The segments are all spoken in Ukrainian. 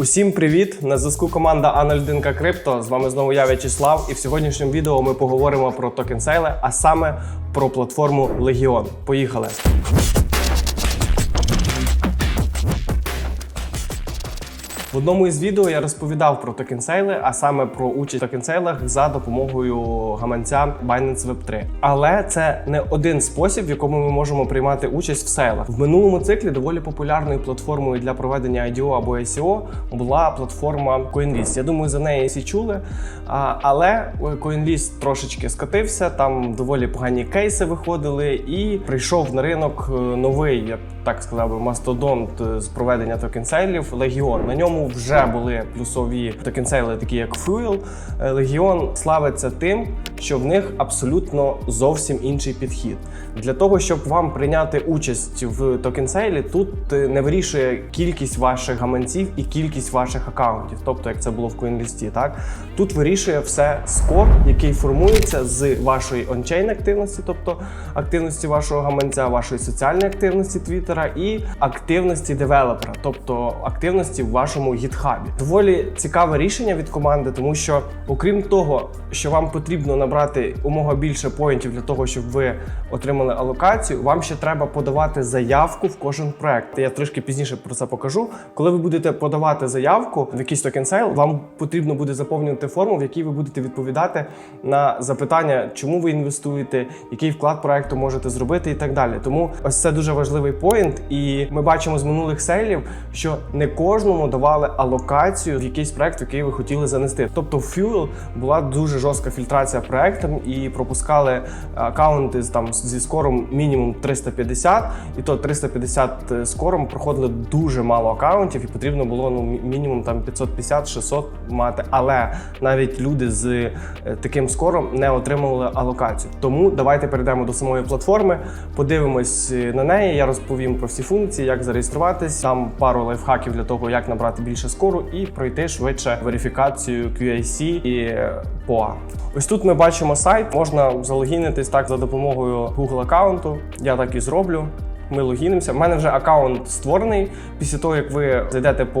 Усім привіт! На зв'язку команда А01К Крипто. З вами знову я В'ячеслав. І в сьогоднішньому відео ми поговоримо про токен сейли, а саме про платформу Легіон. Поїхали! В одному із відео я розповідав про токенсейли, а саме про участь в токенсейлах за допомогою гаманця Binance Web3. Але це не один спосіб, в якому ми можемо приймати участь в сейлах. В минулому циклі доволі популярною платформою для проведення IDO або ICO була платформа CoinList. Я думаю, за неї всі чули. Але CoinList трошечки скотився, там доволі погані кейси виходили, і прийшов на ринок е, новий, я так сказав би, мастодонт з проведення токенсейлів Legion. На ньому вже були плюсові токенсейли, такі як Fuel. Legion славиться тим, що в них абсолютно зовсім інший підхід. Для того, щоб вам прийняти участь в токенсейлі, тут е, не вирішує кількість ваших гаманців і кількість ваших акаунтів, тобто як це було в CoinList, так тут вирішує все скор, який формується з вашої ончейн активності, тобто активності вашого гаманця, вашої соціальної активності Твіттера і активності девелопера, тобто активності в вашому гітхабі. Доволі цікаве рішення від команди, тому що, окрім того, що вам потрібно набрати умога більше поінтів для того, щоб ви отримали алокацію, вам ще треба подавати заявку в кожен проект. Я трішки пізніше про це покажу. Коли ви будете подавати заявку в якийсь токен сейл, вам потрібно буде заповнювати форму, в якій ви будете відповідати на запитання, чому ви інвестуєте, який вклад проекту можете зробити, і так далі. Тому ось це дуже важливий поінт. І ми бачимо з минулих сейлів, що не кожному давали алокацію в якийсь проект, який ви хотіли занести. Тобто в Fuel була дуже жорстка фільтрація проектом і пропускали акаунти з там зі скором мінімум 350, і то 350 скором проходили дуже мало акаунтів, і потрібно було ну мінімум там 550-600 мати. Але навіть люди з е, таким скором не отримували алокацію. Тому давайте перейдемо до самої платформи, подивимось е, на неї. Я розповім про всі функції, як зареєструватись. Там пару лайфхаків для того, як набрати більше скору і пройти швидше верифікацію QAC і е, POA. Ось тут ми бачимо сайт. Можна залогінитись так за допомогою Google аккаунту. Я так і зроблю. Ми логінимося. У мене вже аккаунт створений. Після того, як ви зайдете по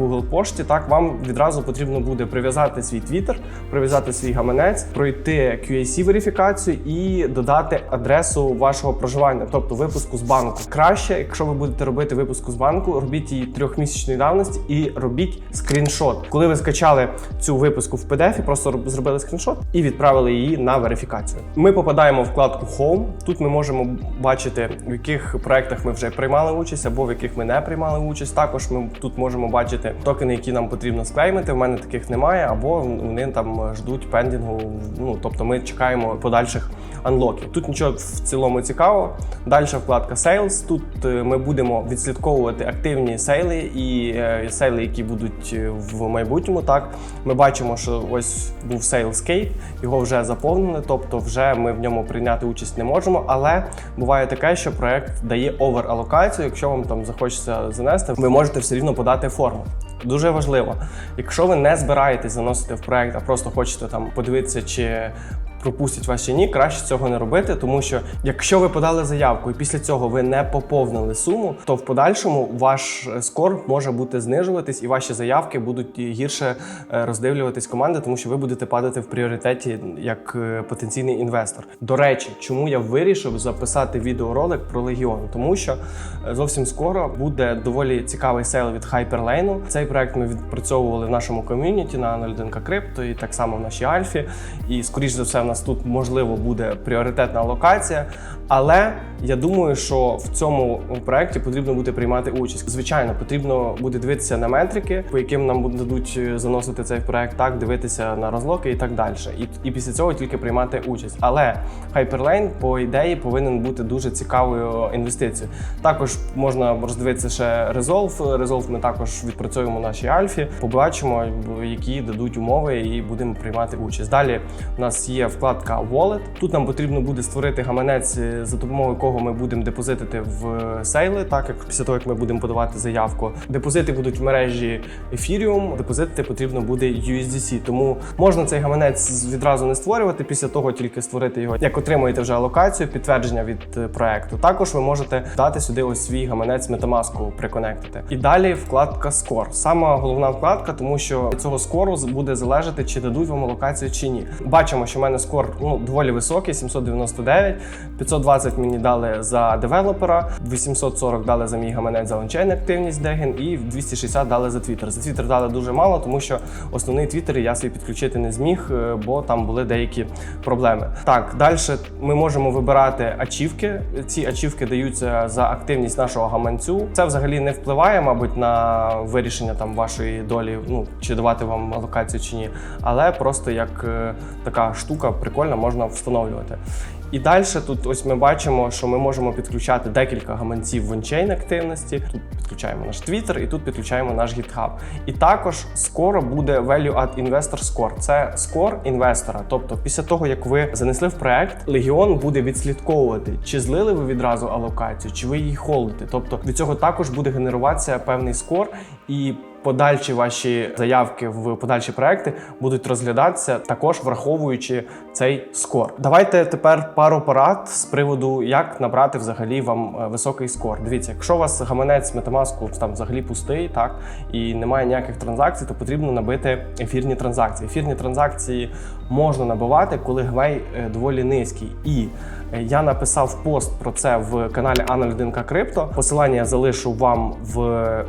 Google пошті, так вам відразу потрібно буде прив'язати свій Twitter, прив'язати свій гаманець, пройти QAC верифікацію і додати адресу вашого проживання, тобто випуску з банку. Краще, якщо ви будете робити випуску з банку, робіть її трьохмісячної давності і робіть скріншот. Коли ви скачали цю випуску в PDF, просто зробили скріншот і відправили її на верифікацію. Ми попадаємо в вкладку Home. Тут ми можемо бачити, в яких проектах ми вже приймали участь або в яких ми не приймали участь. Також ми тут можемо бачити токени, які нам потрібно склеймити. В мене таких немає, або вони там ждуть пендінгу. Ну тобто ми чекаємо подальших анлоків. Тут нічого в цілому цікавого. Далі вкладка Sales. Тут е, ми будемо відслідковувати активні сейли і е, сейли, які будуть е, в майбутньому. Так ми бачимо, що ось був Salescape, його вже заповнили, тобто вже ми в ньому прийняти участь не можемо. Але буває таке, що проект дає овер-алокацію. Якщо вам там захочеться занести, ви можете все рівно подати форму. Дуже важливо, якщо ви не збираєтесь заносити в проект, а просто хочете там подивитися, чи пропустять чи ні, краще цього не робити, тому що якщо ви подали заявку і після цього ви не поповнили суму, то в подальшому ваш е, скор може бути знижуватись, і ваші заявки будуть гірше е, роздивлюватись команди, тому що ви будете падати в пріоритеті як е, потенційний інвестор. До речі, чому я вирішив записати відеоролик про Легіон? Тому що е, зовсім скоро буде доволі цікавий сейл від Hyperlane. Цей проект ми відпрацьовували в нашому ком'юніті на 01 Крипто і так само в нашій Альфі. І скоріш за все, в нас тут можливо буде пріоритетна локація. Але я думаю, що в цьому проекті потрібно буде приймати участь. Звичайно, потрібно буде дивитися на метрики, по яким нам дадуть е, заносити цей проект, так дивитися на розлоки і так далі. І, і після цього тільки приймати участь. Але Hyperlane, по ідеї, повинен бути дуже цікавою інвестицією. Також можна роздивитися ще Resolve. Resolve ми також відпрацюємо в нашій альфі. Побачимо, які дадуть умови, і будемо приймати участь. Далі у нас є вкладка Wallet. Тут нам потрібно буде створити гаманець, е, за допомогою якого ми будемо депозитити в сейли, так як після того, як ми будемо подавати заявку. Депозити будуть в мережі Ethereum, депозитити потрібно буде USDC. Тому можна цей гаманець відразу не створювати, після того тільки створити його, як отримаєте вже алокацію, підтвердження від е, проекту. Також ви можете дати сюди ось свій гаманець Metamask приконектити. І далі вкладка Score. Сама головна вкладка, тому що від цього скору буде залежати, чи дадуть вам алокацію чи ні. Бачимо, що в мене скор ну доволі високий, 799, 520 мені дали за девелопера, 840 дали за мій гаманець за ончейн активність Деген і 260 дали за Twitter. За Twitter дали дуже мало, тому що основний Twitter я свій підключити не зміг, е, бо там були деякі проблеми. Так, далі ми можемо вибирати ачівки. Ці ачівки даються за активність нашого гаманцю. Це взагалі не впливає, мабуть, на вирішення там вашої долі, ну чи давати вам алокацію чи ні. Але просто як е, така штука прикольна можна встановлювати. І далі тут ось ми бачимо, що ми можемо підключати декілька гаманців в ончейн активності. Тут підключаємо наш Twitter і тут підключаємо наш GitHub. І також скоро буде Value Add Investor Score. Це скор інвестора. Тобто, після того як ви занесли в проект, Легіон буде відслідковувати, чи злили ви відразу алокацію, чи ви її холдите. Тобто від цього також буде генеруватися певний скор і. Подальші ваші заявки в подальші проекти будуть розглядатися також враховуючи цей скор. Давайте тепер пару порад з приводу, як набрати взагалі вам е, високий скор. Дивіться, якщо у вас гаманець Metamask там взагалі пустий, так і немає ніяких транзакцій, то потрібно набити ефірні транзакції. Ефірні транзакції можна набивати, коли гвей е, доволі низький. І я написав пост про це в каналі Анна Крипто. Посилання я залишу вам в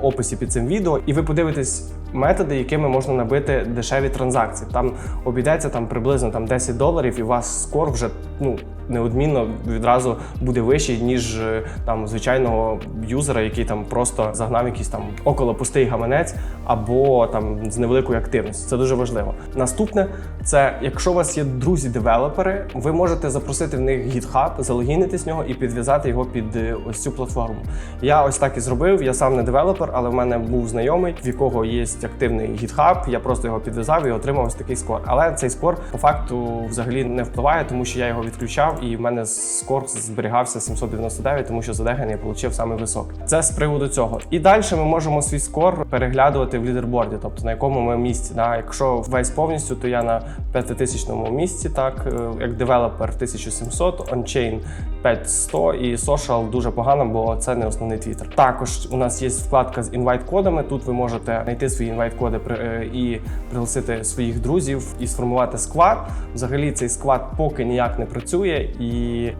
описі під цим відео, і ви подивитесь методи, якими можна набити дешеві транзакції. Там обійдеться там приблизно там 10 доларів, і у вас скор вже ну неодмінно відразу буде вищий, ніж е, там звичайного юзера, який там просто загнав якийсь там около пустий гаманець або там з невеликою активністю. Це дуже важливо. Наступне це якщо у вас є друзі-девелопери, ви можете запросити в них GitHub, залогінити з нього і підв'язати його під е, ось цю платформу. Я ось так і зробив. Я сам не девелопер, але в мене був знайомий, в якого є активний GitHub. Я просто його підв'язав і отримав ось такий скор. Але цей скор по факту взагалі не впливає, тому що я його відключав, і в мене скор зберігався 799, тому що за Деген я отримав самий високий. Це з приводу цього. І далі ми можемо свій скор переглядувати в лідерборді, тобто на якому ми місці. Да? Якщо весь повністю, то я на 5000 місці, так е, як девелопер 1700, ончейн 5100 і social дуже погано, бо це не основний твіттер. Також у нас є вкладка з інвайт-кодами. Тут ви можете знайти свої інвайт-коди е, і пригласити своїх друзів і сформувати сквад. Взагалі цей сквад поки ніяк не працює, і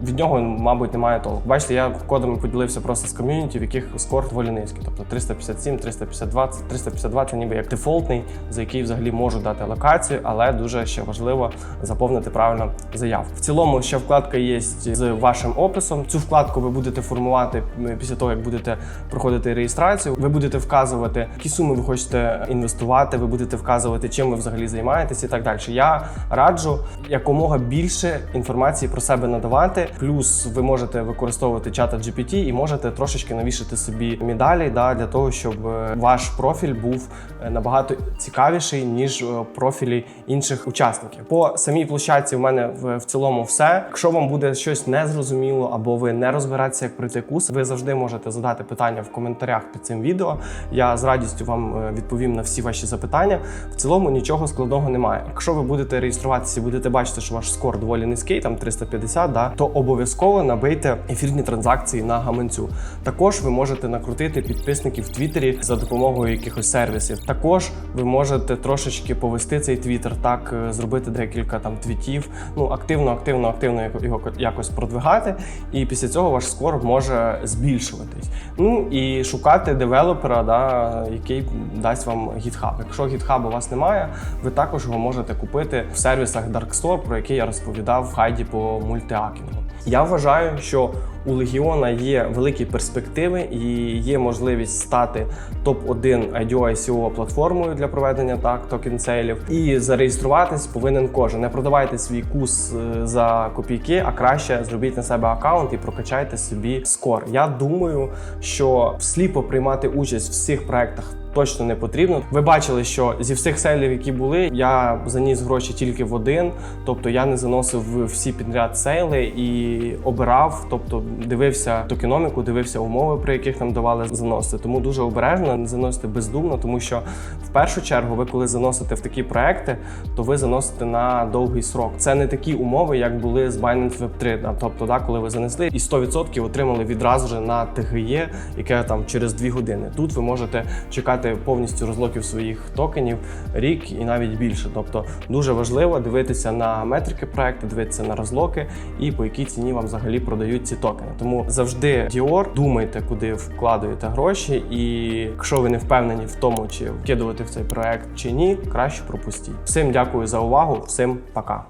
від нього, мабуть, немає толку. Бачите, я кодами поділився просто з ком'юніті, в яких скор доволі низький, тобто 357, 352, 352 це ніби як дефолтний, за який взагалі можу дати локацію, але дуже ще важливо заповнити правильно заявку. В цілому ще вкладка є з вашим описом. Цю вкладку ви будете формувати після того, як будете проходити реєстрацію. Ви будете вказувати, які суми ви хочете інвестувати. Ви будете вказувати, чим ви взагалі займаєтесь і так далі. Я раджу якомога більше інформації про себе надавати. Плюс ви можете використовувати чата GPT і можете трошечки навішати собі медалі да, для того, щоб е, ваш профіль був е, набагато цікавіший ніж е, профілі інших учасників. По самій площадці в мене в, цілому все. Якщо вам буде щось незрозуміло або ви не розбираєтеся, як пройти курс, ви завжди можете задати питання в коментарях під цим відео. Я з радістю вам е, відповім на всі ваші запитання. В цілому нічого складного немає. Якщо ви будете реєструватися будете бачити, що ваш скор доволі низький, там 350, да, то обов'язково набийте ефірні транзакції на гаманцю. Також ви можете накрутити підписників в Твіттері за допомогою якихось сервісів. Також ви можете трошечки повести цей твіттер, так е, зробити декілька там твітів. Ну активно, активно, активно його якось продвигати, і після цього ваш скор може збільшуватись. Ну і шукати девелопера, да, який дасть вам GitHub. Якщо GitHub у вас немає, ви також його можете купити в сервісах Darkstore, про який я розповідав в хайді по мультиакінгу. Я вважаю, що у Легіона є великі перспективи і є можливість стати топ-1 IDO ICO платформою для проведення так токен сейлів. І зареєструватись повинен кожен. Не продавайте свій кус е, за копійки, а краще зробіть на себе аккаунт і прокачайте собі скор. Я думаю, що сліпо приймати участь в всіх проектах точно не потрібно. Ви бачили, що зі всіх сейлів, які були, я заніс гроші тільки в один, тобто я не заносив всі підряд сейли і обирав, тобто дивився токеноміку, дивився умови, при яких нам давали заносити. Тому дуже обережно не заносити бездумно, тому що в першу чергу, ви коли заносите в такі проекти, то ви заносите на довгий срок. Це не такі умови, як були з Binance Web 3. Тобто, да, коли ви занесли і 100% отримали відразу же на ТГЄ, яке там через 2 години. Тут ви можете чекати повністю розлоків своїх токенів рік і навіть більше. Тобто дуже важливо дивитися на метрики проекту, дивитися на розлоки і по якій ціні вам взагалі продають ці токени. Тому завжди Dior, думайте, куди вкладаєте гроші, і якщо ви не впевнені в тому, чи вкидувати в цей проект чи ні, краще пропустіть. Всім дякую за увагу, всім пока.